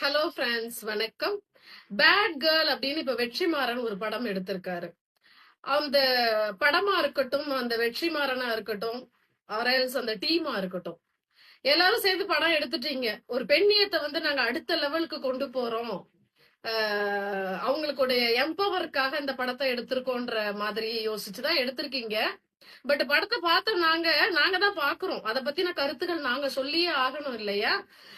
Hello friends வணக்கம். Bad girl அப்படின்னு இப்ப வெற்றிமாறன் ஒரு படம் எடுத்திருக்காரு. அந்த படமா இருக்கட்டும் அந்த வெற்றிமாறனா இருக்கட்டும் அவரல்ஸ் அந்த டீமா இருக்கட்டும் எல்லாரும் சேர்ந்து படம் எடுத்துட்டீங்க. ஒரு பெண்ணியத்தை வந்து நாங்க அடுத்த லெவலுக்கு கொண்டு போறோம். அவங்களுக்குடைய எம்பவருக்காக இந்த படத்தை எடுத்திருக்கோன்ற மாதிரி யோசிச்சுதான் எடுத்திருக்கீங்க. பட் படத்தை பார்த்த நாங்க நாங்க தான் பாக்குறோம் அதை பத்தின கருத்துக்கள் நாங்க சொல்லியே ஆகணும் இல்லையா?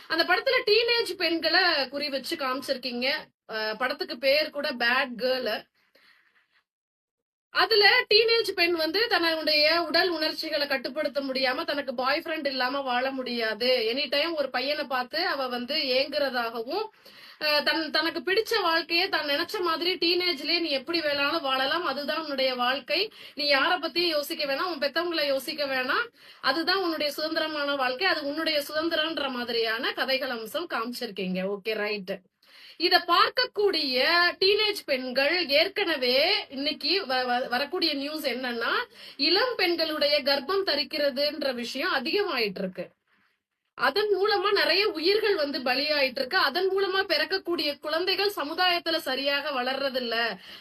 அந்த படத்துல டீனேஜ் பெண்களை குறி வச்சு காமிச்சிருக்கீங்க. அஹ் படத்துக்கு பேர் கூட பேட் கேர்ள் அதுல டீனேஜ் பெண் வந்து தன்னுடைய உடல் உணர்ச்சிகளை கட்டுப்படுத்த முடியாம தனக்கு பாய் ஃப்ரெண்ட் இல்லாம வாழ முடியாது. எனி டைம் ஒரு பையனை பார்த்து அவ வந்து ஏங்குறதாகவும் தன் தனக்கு பிடிச்ச வாழ்க்கையை தான் நினைச்ச மாதிரி டீனேஜ்லயே நீ எப்படி வேணாலும் வாழலாம். அதுதான் உன்னுடைய வாழ்க்கை. நீ யார பத்தியும் யோசிக்க வேணாம். உன் பெத்தவங்களை யோசிக்க வேணாம். அதுதான் உன்னுடைய சுதந்திரமான வாழ்க்கை. அது உன்னுடைய சுதந்திரம்ன்ற மாதிரியான கதைகள் அம்சம் காமிச்சிருக்கீங்க. ஓகே ரைட் இத பார்க்கக்கூடிய டீனேஜ் பெண்கள் ஏற்கனவே இன்னைக்கு வ- வரக்கூடிய நியூஸ் என்னன்னா இளம் பெண்களுடைய கர்ப்பம் தரிக்கிறதுன்ற விஷயம் அதிகமாயிட்டு இருக்கு அதன் மூலமா நிறைய உயிர்கள் வந்து பலியாயிட்டு இருக்கு அதன் மூலமா பிறக்கக்கூடிய குழந்தைகள் சமுதாயத்துல சரியாக வளர்றதில்ல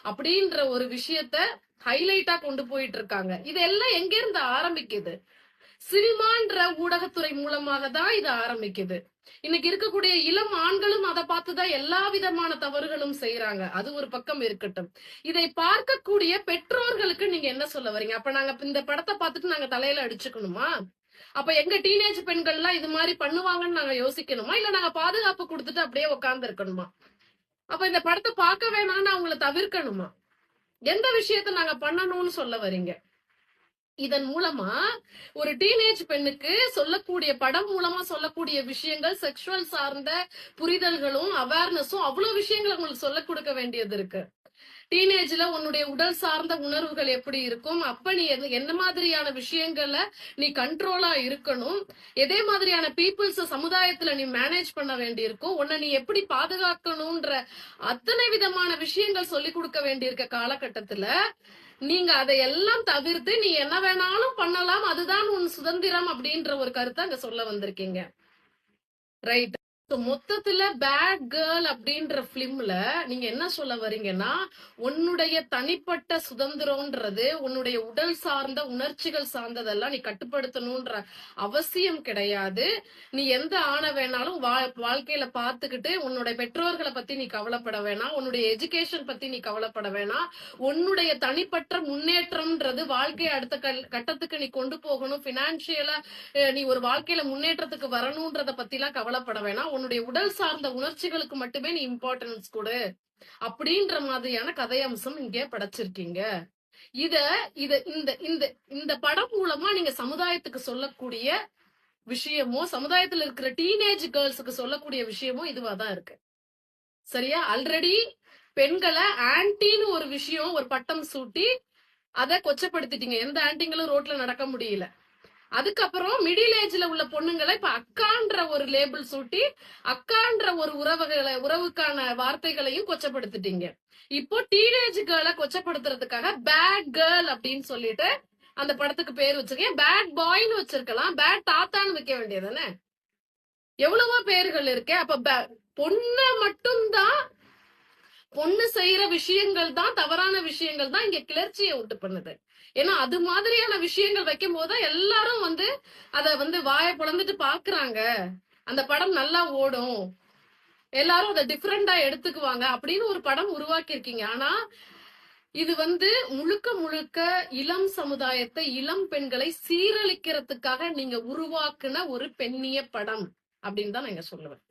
அப்படின்ற ஒரு விஷயத்த ஹைலைட்டா கொண்டு போயிட்டு இருக்காங்க இதெல்லாம் எங்க இருந்து ஆரம்பிக்குது? சினிமான்ற ஊடகத்துறை மூலமாக தான் இது ஆரம்பிக்குது. இன்னைக்கு இருக்கக்கூடிய இளம் ஆண்களும் அதை பார்த்துதான் எல்லா விதமான தவறுகளும் செய்யறாங்க அது ஒரு பக்கம் இருக்கட்டும். இதை பார்க்கக்கூடிய பெற்றோர்களுக்கு நீங்க என்ன சொல்ல வரீங்க? அப்ப நாங்க இந்த படத்தை பார்த்துட்டு நாங்க தலையில அடிச்சுக்கணுமா? அப்ப எங்க டீனேஜ் பெண்கள் எல்லாம் இது மாதிரி பண்ணுவாங்கன்னு நாங்க யோசிக்கணுமா? இல்ல நாங்க பாதுகாப்பு கொடுத்துட்டு அப்படியே உட்கார்ந்து இருக்கணுமா அப்ப இந்த படத்தை பார்க்க வேணாம்னு அவங்கள தவிர்க்கணுமா? எந்த விஷயத்த நாங்க பண்ணணும்னு சொல்ல வரீங்க? இதன் மூலமா ஒரு டீனேஜ் பெண்ணுக்கு சொல்லக்கூடிய படம் மூலமா சொல்லக்கூடிய விஷயங்கள் செக்ஷுவல் சார்ந்த புரிதல்களும் அவேர்னஸும் அவ்வளவு விஷயங்கள் உங்களுக்கு சொல்ல கொடுக்க வேண்டியது இருக்கு. டீனேஜ்ல உன்னுடைய உடல் சார்ந்த உணர்வுகள் எப்படி இருக்கும்? அப்ப நீ எது- என்ன மாதிரியான விஷயங்கள்ல நீ கண்ட்ரோலா இருக்கணும்? எதே மாதிரியான பீப்புள்ஸ் சமுதாயத்துல நீ மேனேஜ் பண்ண வேண்டியிருக்கும்? உன்னை நீ எப்படி பாதுகாக்கணும்ன்ற அத்தனை விதமான விஷயங்கள் சொல்லி கொடுக்க வேண்டியிருக்க காலகட்டத்துல நீங்க அதையெல்லாம் தவிர்த்து நீ என்ன வேணாலும் பண்ணலாம். அதுதான் உன் சுதந்திரம் அப்படின்ற ஒரு கருத்தை அங்க சொல்ல வந்திருக்கீங்க. ரைட் மொத்தத்துல பேட் கேர்ள் அப்படின்ற பிலிம்ல நீங்க என்ன சொல்ல வரீங்கன்னா உன்னுடைய தனிப்பட்ட சுதந்திரம்ன்றது உன்னுடைய உடல் சார்ந்த உணர்ச்சிகள் சார்ந்ததெல்லாம் நீ கட்டுப்படுத்தணும்ன்ற அவசியம் கிடையாது. நீ எந்த ஆணை வேணாலும் வா- வாழ்க்கையில பார்த்துக்கிட்டு உன்னுடைய பெற்றோர்களை பத்தி நீ கவலைப்பட வேணாம் உன்னுடைய எஜுகேஷன் பத்தி நீ கவலைப்பட வேணாம். உன்னுடைய தனிப்பட்ட முன்னேற்றம்ன்றது வாழ்க்கையை அடுத்த கல்- கட்டத்துக்கு நீ கொண்டு போகணும். பினான்சியலா நீ ஒரு வாழ்க்கையில முன்னேற்றத்துக்கு வரணும்ன்றத பத்திலாம் கவலைப்பட வேணாம். உன்னுடைய உடல் சார்ந்த உணர்ச்சிகளுக்கு மட்டுமே நீ இம்பார்ட்டன்ஸ் கொடு. அப்படின்ற மாதிரியான கதையம்சம் இங்கே படைச்சிருக்கீங்க. இத இத இந்த இந்த இந்த படம் மூலமா நீங்க சமுதாயத்துக்கு சொல்லக்கூடிய விஷயமோ சமுதாயத்துல இருக்கிற டீனேஜ் கேர்ள்ஸுக்கு சொல்லக்கூடிய விஷயமோ இதுவா தான் இருக்கு. சரியா? ஆல்ரெடி பெண்களை ஆன்டின்னு ஒரு விஷயம் ஒரு பட்டம் சூட்டி அதை கொச்சப்படுத்திட்டீங்க. எந்த ஆன்டிங்களும் ரோட்ல நடக்க முடியல. அதுக்கப்புறம் மிடில் ஏஜ்ல உள்ள பொண்ணுங்களை இப்ப அக்கான்ற ஒரு லேபிள் சூட்டி அக்கான்ற ஒரு உறவுகளை உறவுக்கான வார்த்தைகளையும் கொச்சப்படுத்திட்டீங்க. இப்போ டீனேஜ் கேர்ளை கொச்சப்படுத்துறதுக்காக பேட் கேர்ள் அப்படின்னு சொல்லிட்டு அந்த படத்துக்கு பேர் வச்சிருக்கேன். பேட் பாய்னு வச்சிருக்கலாம். பேட் தாத்தான்னு வைக்க வேண்டியதானே எவ்வளவோ பேர்கள் இருக்கு. அப்ப ba- பொண்ண மட்டும்தான் பொண்ணு செய்யற விஷயங்கள் தான் தவறான விஷயங்கள் தான் இங்க கிளர்ச்சியை உண்டு பண்ணுது. ஏன்னா அது மாதிரியான விஷயங்கள் வைக்கும் போதுதான் எல்லாரும் வந்து அத வந்து வாயை பிளந்துட்டு பாக்குறாங்க அந்த படம் நல்லா ஓடும். எல்லாரும் அதை டிஃப்ரெண்டா எடுத்துக்குவாங்க அப்படின்னு ஒரு படம் உருவாக்கி இருக்கீங்க ஆனா இது வந்து முழுக்க முழுக்க இளம் சமுதாயத்தை இளம் பெண்களை சீரழிக்கிறதுக்காக நீங்க உருவாக்குன ஒரு பெண்ணிய படம் அப்படின்னு தான் நான் சொல்லுவேன்.